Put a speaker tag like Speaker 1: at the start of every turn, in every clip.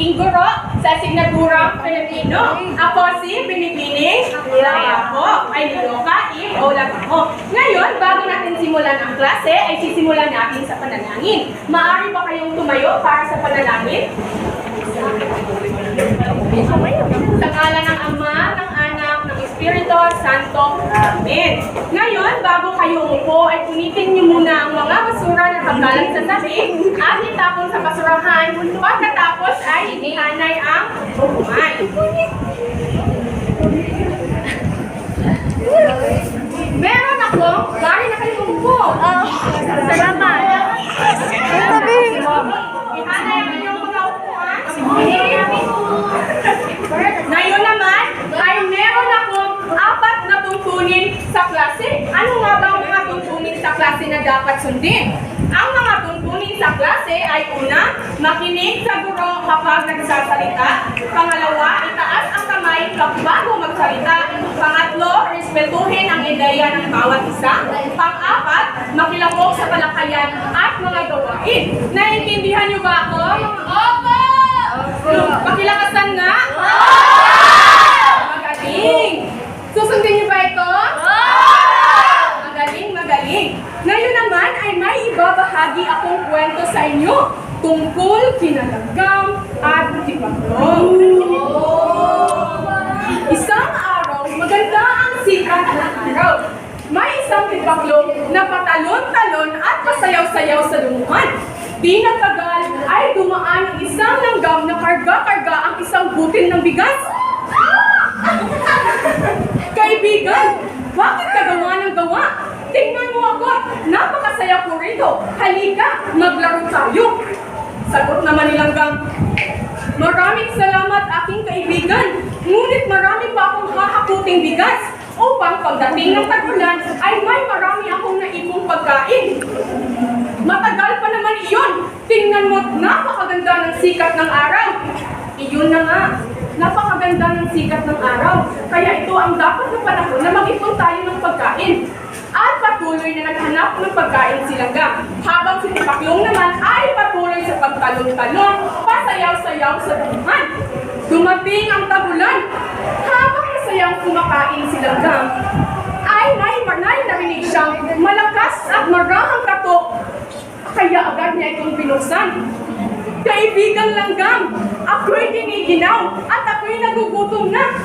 Speaker 1: magiging guro sa asignaturang Filipino. Ako si Binibining Ako ay Niloka Im Olagamo. Ngayon, bago natin simulan ang klase, ay sisimulan natin sa panalangin. Maaari ba kayong tumayo para sa panalangin? Sa ngalan ng Ama, ng Espiritu Santo. Amen. Ngayon, bago kayo umupo, ay punitin niyo muna ang mga basura na tanggalan sa tabi at itapon sa basurahan. Pagkatapos ay ihanay ang bumay. Meron ako, gari na kayo umupo.
Speaker 2: Salamat. Ang tabi.
Speaker 1: Ihanay ang inyong mga upuan. Ngayon naman, ay meron akong apat na tungkulin sa klase. Ano nga ba ang mga tungkulin dapat sundin? Ang mga tungkulin sa klase ay una, makinig sa guro kapag nagsasalita. Pangalawa, itaas ang kamay bago magsalita. Pangatlo, respetuhin ang ideya ng bawat isa. Pang-apat, makilahok sa talakayan at mga gawain. Naiintindihan niyo ba ako? Opo! Pakilakasan nga? Magaling! Susundin niyo ba ito? Magaling, magaling. Ngayon naman ay may ibabahagi akong kwento sa inyo tungkol kinalanggam at tipaklong. Isang araw, maganda ang sikat ng araw. May isang tipaklong na patalon-talon at Di nagtagal ay dumaan ang isang langgam na karga-karga ang isang butil ng bigas. Kaibigan, bakit ka gawa ng gawa? Tingnan mo ako, napakasaya ko rito. Halika, maglaro tayo. Sagot naman ni Langgam, Maraming salamat aking kaibigan. Ngunit marami pa akong hahakuting bigas upang pagdating ng tag-ulan ay may marami akong naipong pagkain. Matagal pa naman iyon. Tingnan mo, napakaganda ng sikat ng araw. Iyon na nga, napakaganda ng sikat ng araw. Kaya ito ang dapat na panahon na mag-ipon tayo ng pagkain. At patuloy na naghanap ng pagkain si Langgam. Habang si Tipaklong naman ay patuloy sa pagtalong-talong, pasayaw-sayaw sa buhan. Dumating ang tabulan. Habang masayang kumakain si Langgam, ay may manay narinig siyang malakas at marahang katok. Kaya agad niya itong binuksan. Kaibigan langgam, ako'y giniginaw at ako'y nagugutom na.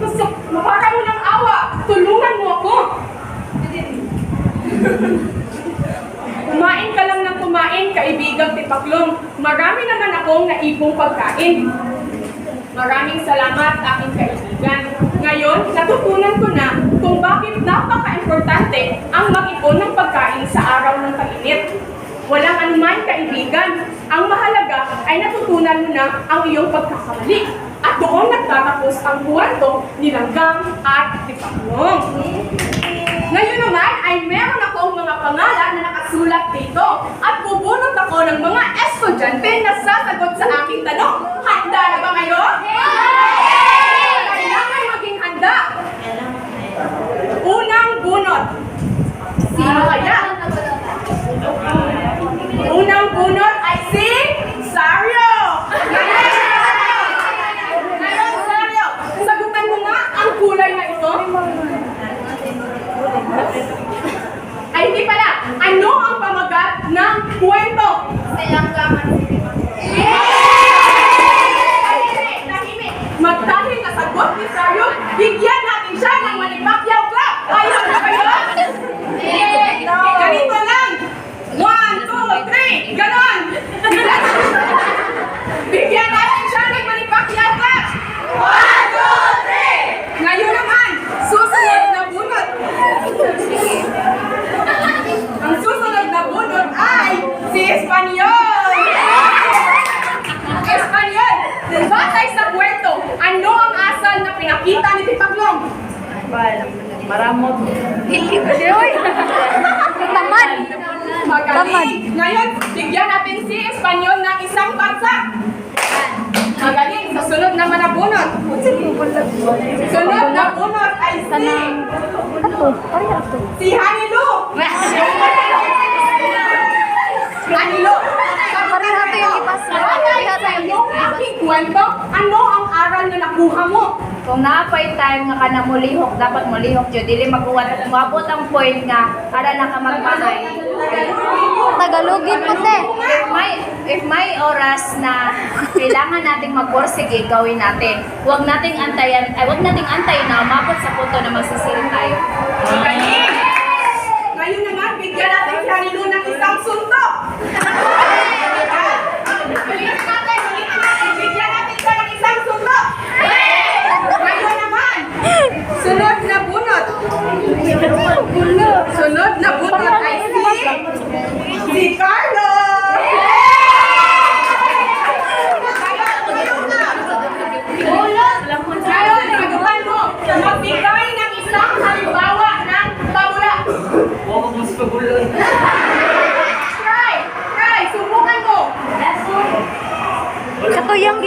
Speaker 1: Gusto, para mo ng awa, tulungan mo ako. Kumain ka lang ng kumain, kaibigang tipaklong. Marami naman akong naipong pagkain. Maraming salamat, aking kaibigan. Ngayon, natutunan ko na kung bakit napaka-importante ang mag-ipon ng pagkain sa araw ng tag-init. Walang anuman kaibigan. Ang mahalaga ay natutunan mo na ang iyong pagkakamali. At doon nagtatapos ang kwento ni Langgam at Tipaklong. Ngayon naman ay meron akong mga pangalan na nakasulat dito at bubunot ako ng mga estudyante na sasagot sa aking tanong. Salamat sa inyo. Bunot. Sunod na bunot ay si...
Speaker 2: Ato. Pari ato.
Speaker 1: Si Hanilu! Hanilu! Sagot
Speaker 2: Pareha to yung ibasa. Pareha to yung
Speaker 1: aking kwento, ano ang aral na nakuha mo?
Speaker 3: Kung naapay time nga ka na mulihok, dapat mulihok jud dili maguwat mabot ang point nga ara na ka magmahay.
Speaker 2: Tagalogin mo te.
Speaker 3: If may oras na kailangan nating magporsige, gawin natin. Huwag nating antayan, ay huwag nating antayin na umabot sa punto na magsisiri tayo.
Speaker 1: Galing! Ngayon naman, bigyan natin si Hanilu ng isang suntok. Bigyan natin. Bigyan natin siya ng isang. Ngayon naman, sunod na bunot. Sunod na bunot ay si... Si Carlo! Ngayon, sagutan mo, magbigay ng isang halimbawa ng pabula. Try! Try! Subukan mo!
Speaker 2: Kato yung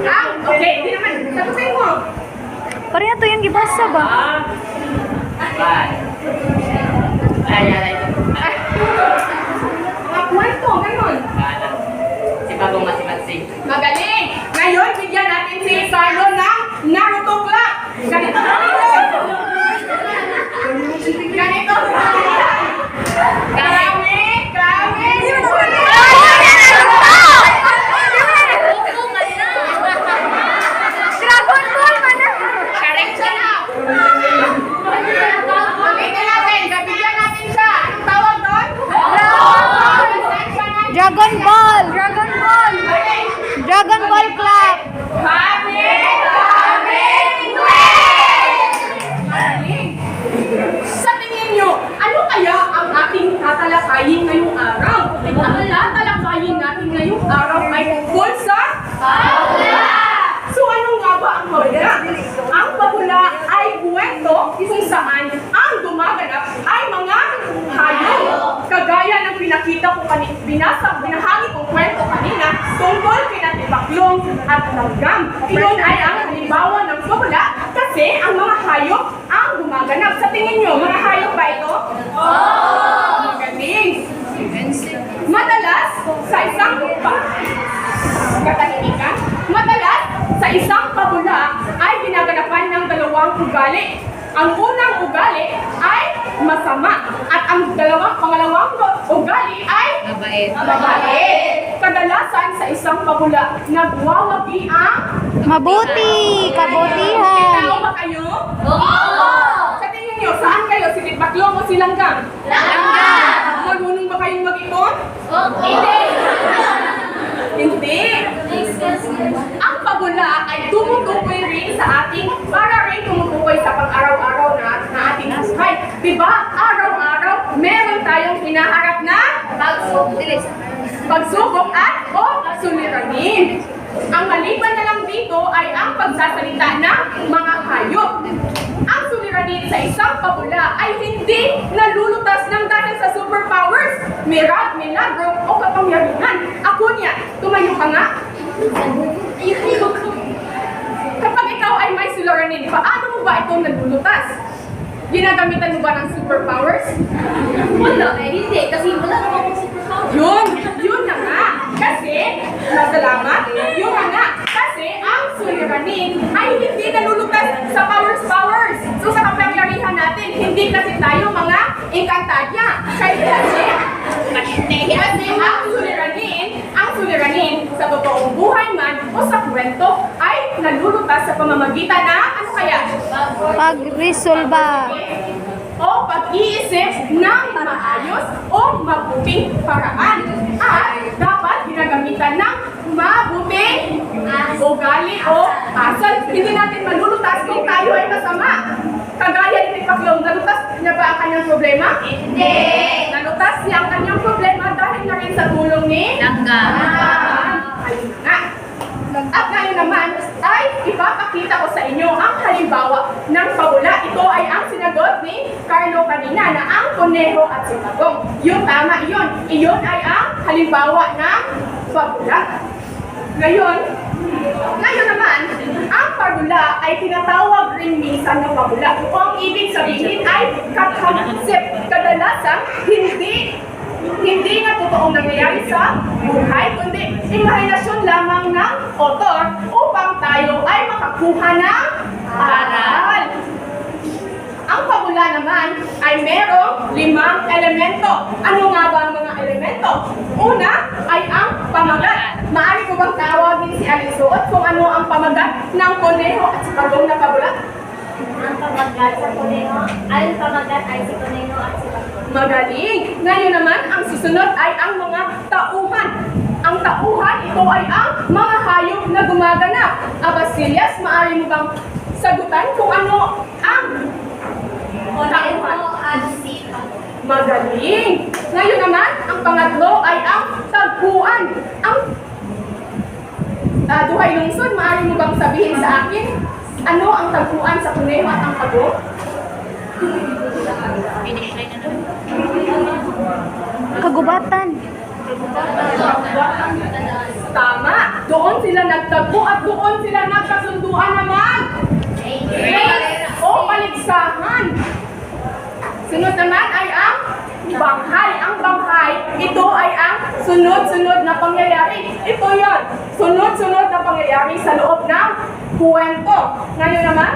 Speaker 2: gibasa.
Speaker 1: Ah, okay, hindi naman. Sagutin mo.
Speaker 2: Pareha to yung gibasa ba?
Speaker 1: Mga kwento, ganun.
Speaker 4: Si Bagong Masimansing.
Speaker 1: Magaling! Ngayon, bigyan natin si Carlo ng Naruto Clock. Ganito na Ganito Kami, kami.
Speaker 2: Dragon Ball man na.
Speaker 1: Correct siya na. Ulitin natin, gabigyan natin siya. Anong tawag doon?
Speaker 2: Dragon Ball. Dragon Ball. Dragon Ball Club.
Speaker 1: Kami, kami, Magaling. Sa tingin nyo, ano kaya ang ating tatalakayin ngayong araw? Ang tatalakayin natin ngayong araw ay tungkol sa So ano nga ba ang pabula? Ang pabula ay kwento kung saan ang gumaganap ay mga hayop. Kagaya ng pinakita ko kanina, binasa, binahagi kong kwento kanina tungkol kina Tibaklong at Langgam. Iyon ay ang halimbawa ng pabula kasi ang mga hayop ang gumaganap. Sa tingin nyo, mga hayop ba ito? Oo! Ugali. Ang unang ugali ay masama at ang dalawang pangalawang ugali ay
Speaker 3: Mabait.
Speaker 1: mabait. Kadalasan sa isang pabula, nagwawagi ang
Speaker 2: Mabuti. Kabutihan.
Speaker 1: tao ba kayo? Oo! Sa tingin niyo, saan kayo? Si Titbaklong o si Langgam? Langgam! Marunong ba kayong mag-ipon? Hindi! Hindi! Ang pabula ay tumutukoy rin sa ating, para rin tumutukoy sa pang-araw-araw na, na ating buhay. Diba? Araw-araw, meron tayong hinaharap na pagsubok at o suliranin. Ang maliban na lang dito ay ang pagsasalita ng mga hayop. Ang suliranin sa isang pabula ay hindi nalulutas ng dahil sa superpowers, mirag, milagro o kapangyarihan. Ako niya, tumayo ka nga. Ikaw suliranin, paano mo ba ito nalulutas? Ginagamitan mo ba ng superpowers?
Speaker 3: Wala, eh hindi. Kasi wala namang superpower.
Speaker 1: Yun! Yun na nga! Kasi, masalamat, yun na nga! Kasi ang suliranin ay hindi nalulutas sa powers powers. So sa kapangyarihan natin, hindi kasi tayo mga inkantadya. Kaya kasi, kasi ang suliranin, ang suliranin sa totoong buhay man o sa kwento ay nalulutas sa pamamagitan na ano kaya?
Speaker 2: Pag-resolba.
Speaker 1: o pag-iisip ng maayos o mabuting paraan. At dapat ginagamitan ng mabuting ugali o asal. Hindi natin malulutas kung tayo ay masama. Kagaya ni Paklong, nalutas niya ba ang kanyang problema? Hindi. Nalutas niya ang kanyang problema dahil na rin sa tulong ni
Speaker 3: Langgam.
Speaker 1: Ah, ayun na nga. At ngayon naman ay ipapakita ko sa inyo ang halimbawa ng pabula. Ito ay ang sinagot ni Carlo kanina na ang kuneho at si Bagong. Yung tama iyon. Iyon ay ang halimbawa ng pabula. Ngayon, ngayon naman, ang pabula ay tinatawag rin minsan na pabula. Kung ibig sabihin ay kathonsip. Kadalasan, hindi hindi na totoong nangyayari sa buhay, kundi imahinasyon lamang ng author upang tayo ay makakuha ng aral. Ang pabula naman ay merong limang elemento. Ano nga ba ang mga elemento? Una ay ang pamagat. Maari ko bang tawagin si Alisuot kung ano ang pamagat ng koneho at si Pagong na pabula?
Speaker 3: Ang pamagat sa kuneho, ay pamagat ay si kuneho at si pagkuneho.
Speaker 1: Magaling! Ngayon naman, ang susunod ay ang mga tauhan. Ang tauhan, ito ay ang mga hayop na gumaganap. Abasilias, maari mo bang sagutan kung ano ang tauhan? Magaling! Ngayon naman, ang pangatlo ay ang tagpuan. Ang uh, duhay lungsod, maaari mo bang sabihin sa akin ano ang tagpuan sa kuneho at ang pagong?
Speaker 2: Kagubatan.
Speaker 1: Tama! Doon sila nagtagpo at doon sila nagkasunduan naman! O paligsahan! Sunod naman ay ang banghay. Ang banghay, ito ay ang sunod-sunod na pangyayari. Ito yon, sunod-sunod na pangyayari sa loob ng kwento. Ngayon naman,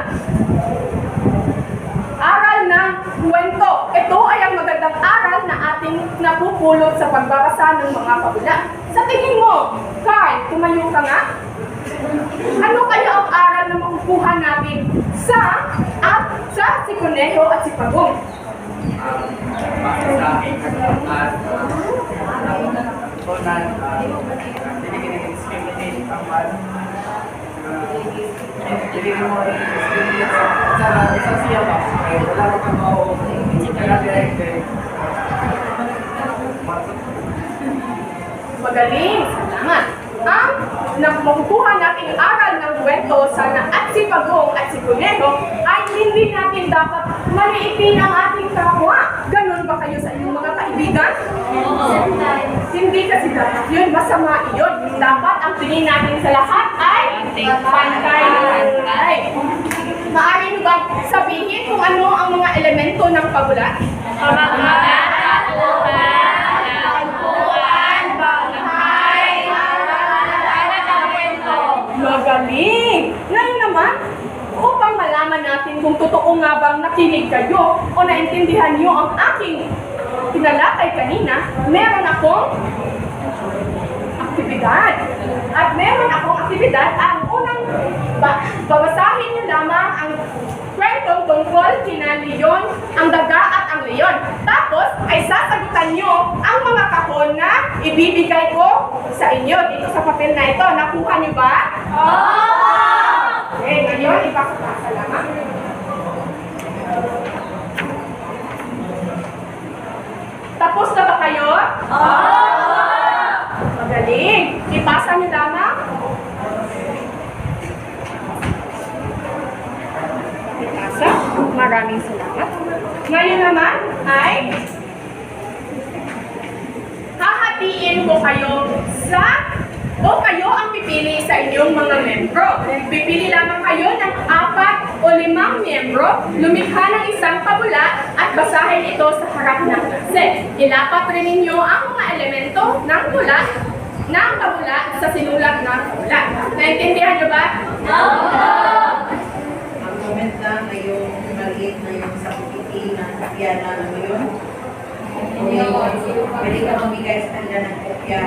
Speaker 1: aral ng kwento. Ito ay ang magandang aral na ating napupulot sa pagbabasa ng mga pabula. Sa tingin mo, Carl, tumayo ka nga? Ano kaya ang aral na makukuha natin sa at sa si Conejo at si Pagong?
Speaker 4: Base sa akin, at tunan, discriminate ang man. Hindi mo discriminate sa sa siya ba? Wala ko kang mao. Kaya direct
Speaker 1: Magaling! Salamat! Ang na makukuha nating aral ng kwento sana at si Pagong at si Conejo ay hindi natin dapat maliitin ang ating kapwa. Ganon ba kayo sa inyong mga kaibigan? Hindi kasi dapat yun, masama iyon. Dapat ang tingin natin sa lahat ay pantay-pantay. Maaari nyo bang sabihin kung ano ang mga elemento ng pagulat?
Speaker 3: Pamagat, tauhan,
Speaker 1: Magaling! Ngayon naman, upang malaman natin kung totoo nga bang nakinig kayo o naintindihan nyo ang aking tinalakay kanina, meron akong aktibidad. At meron akong aktibidad, ang unang ba babasahin nyo lamang ang kwentong tungkol kina Leon, ang daga ang leon. Tapos ay sasagutan nyo ang mga kahon na ibibigay ko sa inyo dito sa papel na ito. Nakuha nyo ba? Okay, ngayon ipapapasa lamang. Tapos na ba kayo? Magaling. Ipasa nyo lamang. Ipasa. Maraming salamat. Ngayon naman ay hahatiin ko kayo sa o kayo ang inyong mga membro. Pipili lamang kayo ng apat o limang membro, lumikha ng isang pabula at basahin ito sa harap ng klase. Ilapat rin ninyo ang mga elemento ng tula ng pabula sa sinulat ng pabula. Naintindihan nyo ba?
Speaker 5: Ang comment na yung maliit na yung sa PPT na kopya na yun. Pwede ka mamigay sa kanila ng kopya.